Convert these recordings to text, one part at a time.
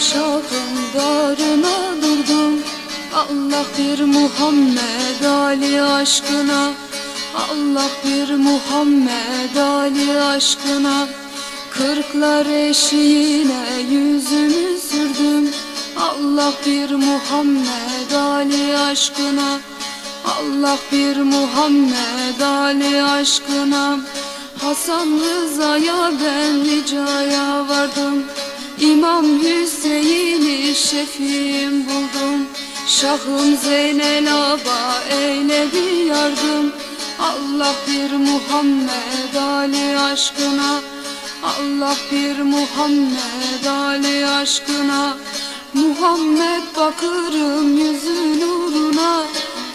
Şahın darına durdum. Allah bir Muhammed Ali aşkına. Allah bir Muhammed Ali aşkına. Kırklar eşiğine yüzümü sürdüm. Allah bir Muhammed Ali aşkına. Allah bir Muhammed Ali aşkına. Hasan Rıza'ya ben ricaya vardım İmam Hüseyin'i şefim buldum. Şahım Zeynel Aba eyledi yardım. Allah bir Muhammed Ali aşkına. Allah bir Muhammed Ali aşkına. Muhammed bakırım yüzün uğruna.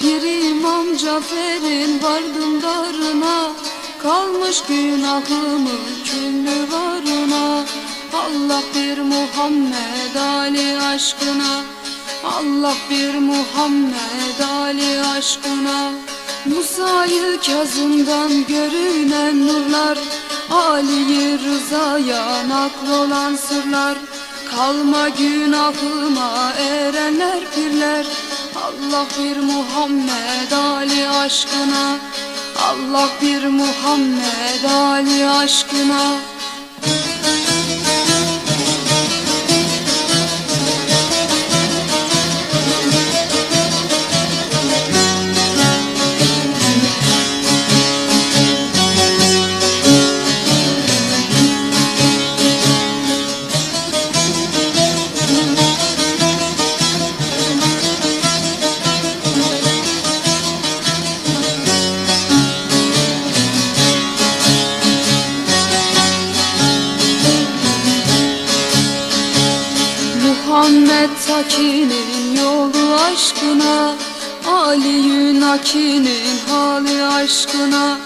Bir İmam Cafer'in vardım darına. Kalmış günahımın küllü varına Allah bir Muhammed Ali aşkına. Allah bir Muhammed Ali aşkına. Musa'yı Kazım'dan görünen nurlar Ali'yi Rıza'ya naklolan sırlar. Kalma günahıma erenler pirler Allah bir Muhammed Ali aşkına. Allah bir Muhammed Ali aşkına Muhammed Taki'nin yolu aşkına Ali Yunaki'nin hali aşkına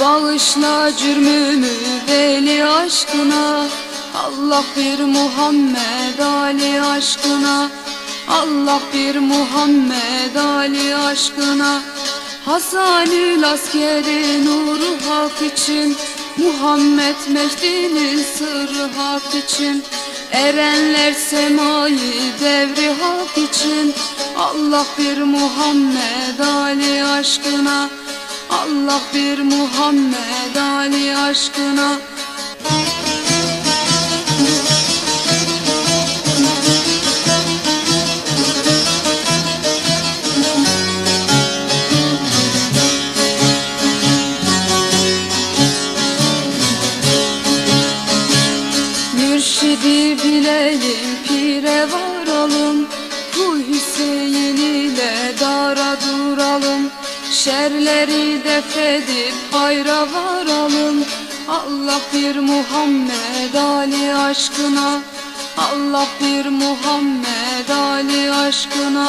Bağışla cürmümü veli aşkına Allah bir Muhammed Ali aşkına Allah bir Muhammed Ali aşkına. Hasanül askeri nuru hak için Muhammed Mehdi'nin sırrı hak için Erenler semayı devri hak için. Allah bir Muhammed Ali aşkına. Allah bir Muhammed Ali aşkına Mürşidi bilelim, pire varalım. Bu Hüseyin ile dara duralım. Şerleri defedip hayra varalım. Allah bir Muhammed Ali aşkına. Allah bir Muhammed Ali aşkına